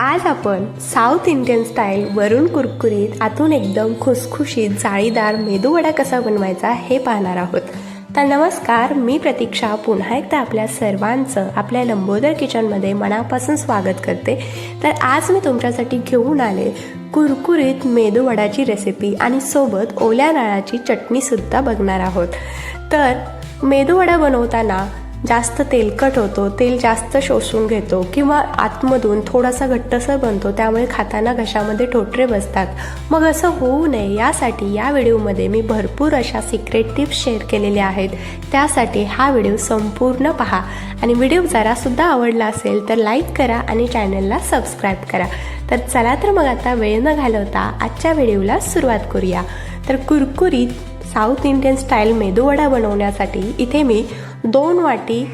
आज आपण south Indian style वरून कुरकुरीत आतून एकदम खुसखुशीत जाळीदार मेदूवडा कसा बनवायचा हे पाहणार आहोत. तर नमस्कार मी प्रतीक्षा. पुन्हा एकदा आपल्या सर्वांचं आपल्या लंबोदर किचनमध्ये मनापासून स्वागत करते. तर आज मी तुमच्यासाठी घेऊन आले कुरकुरीत मेदूवडाची रेसिपी आणि सोबत ओल्या नाळाची चटणीसुद्धा बघणार आहोत. तर मेदूवडा बनवताना जास्त तेलकट होतो तेल जास्त शोषून घेतो किंवा आतमधून थोडासा घट्टसर बनतो त्यामुळे खाताना घशामध्ये ठोटरे बसतात. मग असं होऊ नये यासाठी या व्हिडिओमध्ये मी भरपूर अशा सिक्रेट टिप्स शेअर केलेल्या आहेत. त्यासाठी हा व्हिडिओ संपूर्ण पहा. आणि व्हिडिओ जरासुद्धा आवडला असेल तर लाईक करा आणि चॅनलला सबस्क्राईब करा. तर चला तर मग आता वेळ न घालवता आजच्या व्हिडिओला सुरुवात करूया. तर कुरकुरीत साऊथ इंडियन स्टाईल मेदूवडा बनवण्यासाठी इथे मी दोन वाटी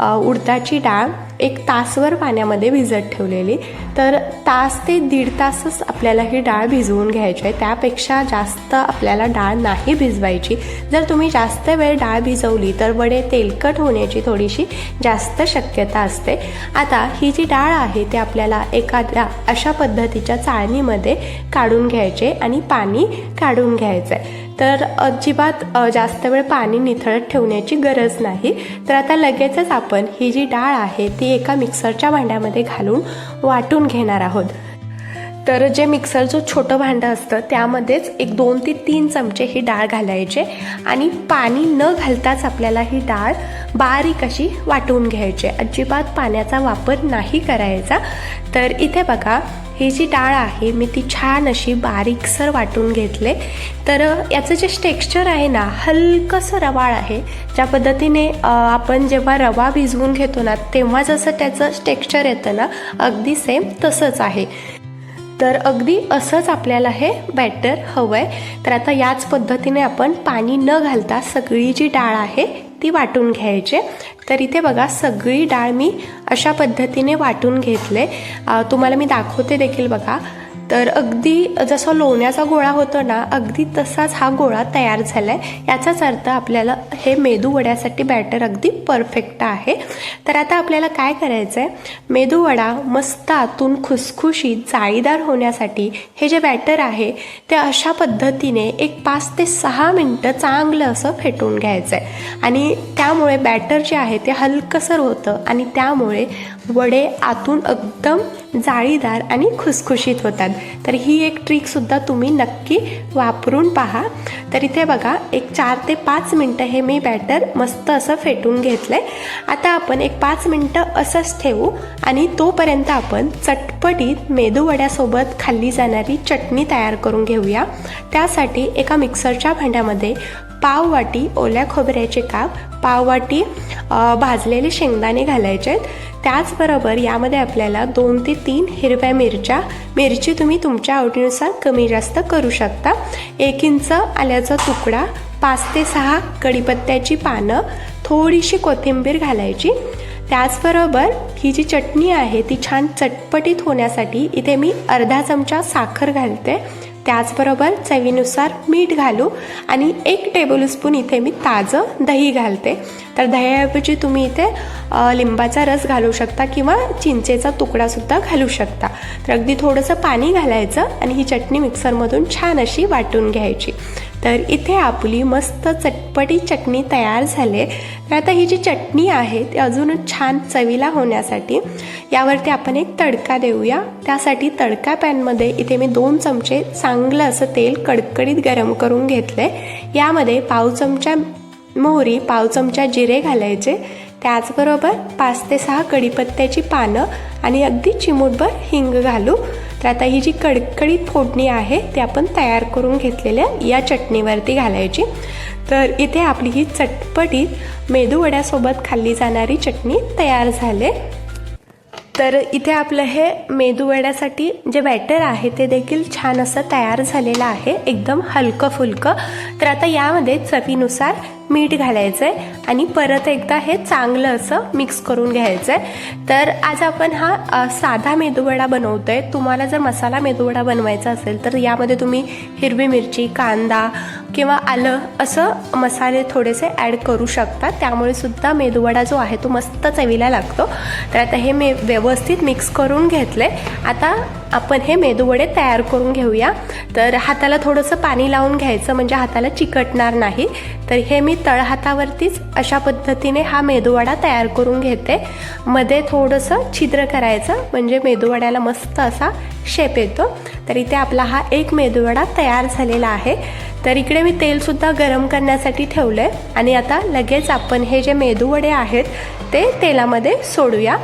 उडदाची डाळ एक तासभर पाण्यामध्ये भिजत ठेवलेली. तर तास ते दीड तासच आपल्याला ही डाळ भिजवून घ्यायची आहे. त्यापेक्षा जास्त आपल्याला डाळ नाही भिजवायची. जर तुम्ही जास्त वेळ डाळ भिजवली तर वडे तेलकट होण्याची थोडीशी जास्त शक्यता असते. आता ही जी डाळ आहे ती आपल्याला एखाद्या अशा पद्धतीच्या चाळणीमध्ये काढून घ्यायचे आणि पाणी काढून घ्यायचं आहे तर अजिबात जास्त वेळ पाणी निथळत ठेवण्याची गरज नाही. तर आता लगेचच आपण ही जी डाळ आहे ती एका मिक्सरच्या भांड्यामध्ये घालून वाटून घेणार आहोत. तर जे मिक्सरचं छोटं भांडं असतं त्यामध्येच एक दोन ते तीन चमचे ही डाळ घालायचे आणि पाणी न घालताच आपल्याला ही डाळ बारीक अशी वाटून घ्यायची. अजिबात पाण्याचा वापर नाही करायचा. तर इथे बघा ही जी डाळ आहे मी ती छान अशी बारीकसर वाटून घेतले. तर याचं जे टेक्स्चर आहे ना हलकंसं रवाळ आहे. ज्या पद्धतीने आपण जेव्हा रवा भिजवून घेतो ना तेव्हा जसं त्याचं टेक्स्चर येतं ना अगदी सेम तसंच आहे. तर अगदी असंच आपल्याला हे बॅटर हवं आहे तर आता याच पद्धतीने आपण पाणी न घालता सगळी जी डाळ आहे ती वाटून घ्यायची. तर इथे बघा सगळी डाळ मी अशा पद्धतीने वाटून घेतले. तुम्हाला मी दाखवते देखील बघा. तर अगदी जसं लोण्याचा गोळा होतो ना अगदी तसाच हा गोळा तयार झाला आहे याचाच अर्थ आपल्याला हे मेदू वड्यासाठी बॅटर अगदी परफेक्ट आहे. तर आता आपल्याला काय करायचं आहे मेदू वडा मस्त आतून खुसखुशीत जाळीदार होण्यासाठी हे जे बॅटर आहे ते अशा पद्धतीने एक पाच ते सहा मिनटं चांगलं असं फेटून घ्यायचं आहे आणि त्यामुळे बॅटर जे आहे ते हलकसर होतं. आणि त्यामुळे वडे आतून एकदम जाळीदार आणि खुसखुशीत होतात. तर ही एक ट्रिकसुद्धा तुम्ही नक्की वापरून पहा. तर इथे बघा एक चार ते पाच मिनटं हे मी बॅटर मस्त असं फेटून घेतलं आहे आता आपण एक पाच मिनटं असंच ठेवू आणि तोपर्यंत आपण चटपटीत मेदूवड्यासोबत खाल्ली जाणारी चटणी तयार करून घेऊया. त्यासाठी एका मिक्सरच्या भांड्यामध्ये पाववाटी ओल्या खोबऱ्याचे काप पाववाटी भाजलेले शेंगदाणे घालायचे आहेत. त्याचबरोबर यामध्ये आपल्याला दोन ते तीन हिरव्या मिरच्या मिरची तुम्ही तुमच्या आवडीनुसार कमी जास्त करू शकता. एक इंच आल्याचा तुकडा पाच ते सहा कढीपत्त्याची पानं थोडीशी कोथिंबीर घालायची. त्याचबरोबर ही जी चटणी आहे ती छान चटपटीत होण्यासाठी इथे मी अर्धा चमचा साखर घालते. त्याचबरोबर चवीनुसार मीठ घालू आणि एक टेबलस्पून इथे मी ताजं दही घालते. तर दह्याऐवजी तुम्ही इथे लिंबाचा रस घालू शकता किंवा चिंचेचा तुकडासुद्धा घालू शकता. तर अगदी थोडंसं पाणी घालायचं आणि ही चटणी मिक्सरमधून छान अशी वाटून घ्यायची. तर इथे आपली मस्त चटपटी चटणी तयार झाले. तर आता ही जी चटणी आहे ती अजूनच छान चवीला होण्यासाठी यावरती आपण एक तडका देऊया. त्यासाठी तडका पॅनमध्ये इथे मी दोन चमचे चांगलं असं तेल कडकडीत गरम करून घेतले यामध्ये पाव चमचा मोहरी पाव चमचा जिरे घालायचे. त्याचबरोबर पाच ते सहा कढीपत्त्याची पानं आणि अगदी चिमूटभर हिंग घालू. तर आता ही जी कडकडीत फोडणी आहे ती आपण तयार करून घेतलेल्या या चटणीवरती घालायची. तर इथे आपली ही चटपटीत मेदूवड्यासोबत खाल्ली जाणारी चटणी तयार झाले. तर इथे आपलं हे मेदूवड्यासाठी जे बॅटर आहे ते देखील छान असं तयार झालेलं आहे एकदम हलकं फुलकं. तर आता यामध्ये चवीनुसार मीठ घालायचं आहे आणि परत एकदा हे चांगलं असं मिक्स करून घ्यायचं आहे तर आज आपण हा साधा मेदूवडा आहे तुम्हाला जर मसाला मेदूवडा बनवायचा असेल तर यामध्ये तुम्ही हिरवी मिरची कांदा किंवा आलं असं मसाले थोडेसे ॲड करू शकता. त्यामुळे सुद्धा मेदूवडा जो आहे तो मस्त चवीला लागतो. तर आता हे मे व्यवस्थित मिक्स करून घेतले आता आपण हे मेदूवडे तयार करून घेऊया. तर हाताला थोडंसं पाणी लावून घ्यायचं म्हणजे हाताला चिकटणार नाही. तर हे मी तळहातावरतीच अशा पद्धतीने हा मेदूवडा तयार करून घेते. मध्ये थोडंसं छिद्र करायचं म्हणजे मेदूवड्याला मस्त असा शेप येतो. तर इथे आपला हा एक मेदूवडा तयार झालेला आहे. तर इकडे मी तेलसुद्धा गरम करण्यासाठी ठेवलं आहे आणि आता लगेच आपण हे जे मेदूवडे आहेत ते तेलामध्ये सोडूया.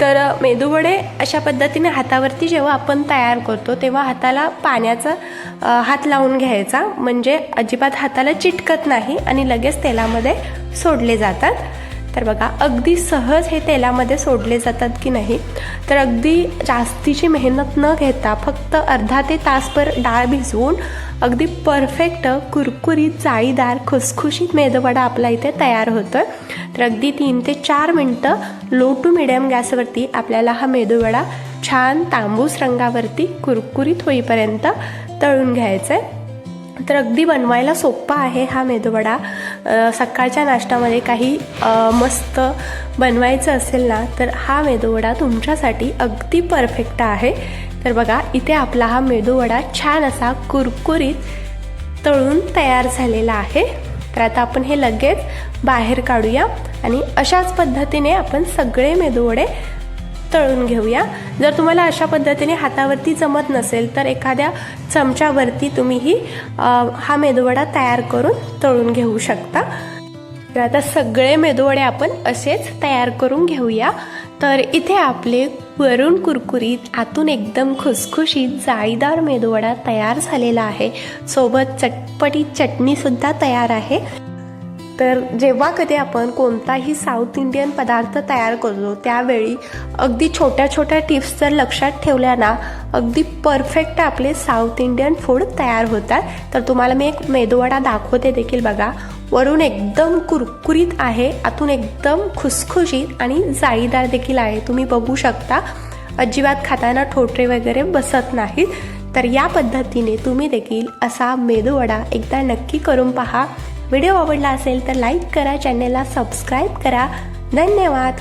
तर मेदूवडे अशा पद्धतीने हातावरती जेव्हा आपण तयार करतो तेव्हा हाताला पाण्याचा हात लावून घ्यायचा. म्हणजे अजिबात हाताला चिटकत नाही आणि लगेच तेलामध्ये सोडले जातात. तर बघा अगदी सहज हे तेलामध्ये सोडले जातात की नाही? तर अगदी जास्तीची मेहनत न घेता फक्त अर्धा ते तासभर डाळ भिजवून अगदी परफेक्ट कुरकुरीत जाळीदार खुसखुशीत मेदवडा आपला इथे तयार होतो तर अगदी तीन ते चार मिनटं लो टू मिडियम गॅसवरती आपल्याला हा मेदूवडा छान तांबूस रंगावरती कुरकुरीत होईपर्यंत तळून घ्यायचा आहे तर अगदी बनवायला सोप्पा आहे हा मेदूवडा. सकाळच्या नाश्त्यामध्ये काही मस्त बनवायचं असेल ना तर हा मेदूवडा तुमच्यासाठी अगदी परफेक्ट आहे. तर बघा इथे आपला हा मेदूवडा छान असा कुरकुरीत तळून तयार झालेला आहे. तर आता आपण हे लगेच बाहेर काढूया आणि अशाच पद्धतीने आपण सगळे मेदूवडे तळून घेऊया. जर तुम्हाला अशा पद्धतीने हातावरती जमत नसेल तर एखाद्या चमच्यावरती तुम्हीही हा मेदूवडा तयार करून तळून घेऊ शकता. तर आता सगळे मेदूवडे आपण असेच तयार करून घेऊया. तर इथे आपले वरून कुरकुरीत आतून एकदम खुसखुशीत जाळीदार मेदूवडा तयार झालेला आहे. सोबत चटपटीत चटणीसुद्धा तयार आहे. तर जेव्हा कधी आपण कोणताही साऊथ इंडियन पदार्थ तयार करतो त्यावेळी अगदी छोट्या छोट्या टिप्स जर लक्षात ठेवल्या ना अगदी परफेक्ट आपले साऊथ इंडियन फूड तयार होतात. तर तुम्हाला मी एक मेदूवडा दाखवते देखील बघा. वरून एकदम कुरकुरीत आहे आतून एकदम खुसखुशीत आणि जाळीदार देखील आहे. तुम्ही बघू शकता अजिबात खाताना ठोटरे वगैरे बसत नाहीत. तर या पद्धतीने तुम्ही देखील असा मेदूवडा एकदा नक्की करून पहा. व्हिडिओ आवडला असेल तर लाईक करा चॅनलला सबस्क्राईब करा. धन्यवाद.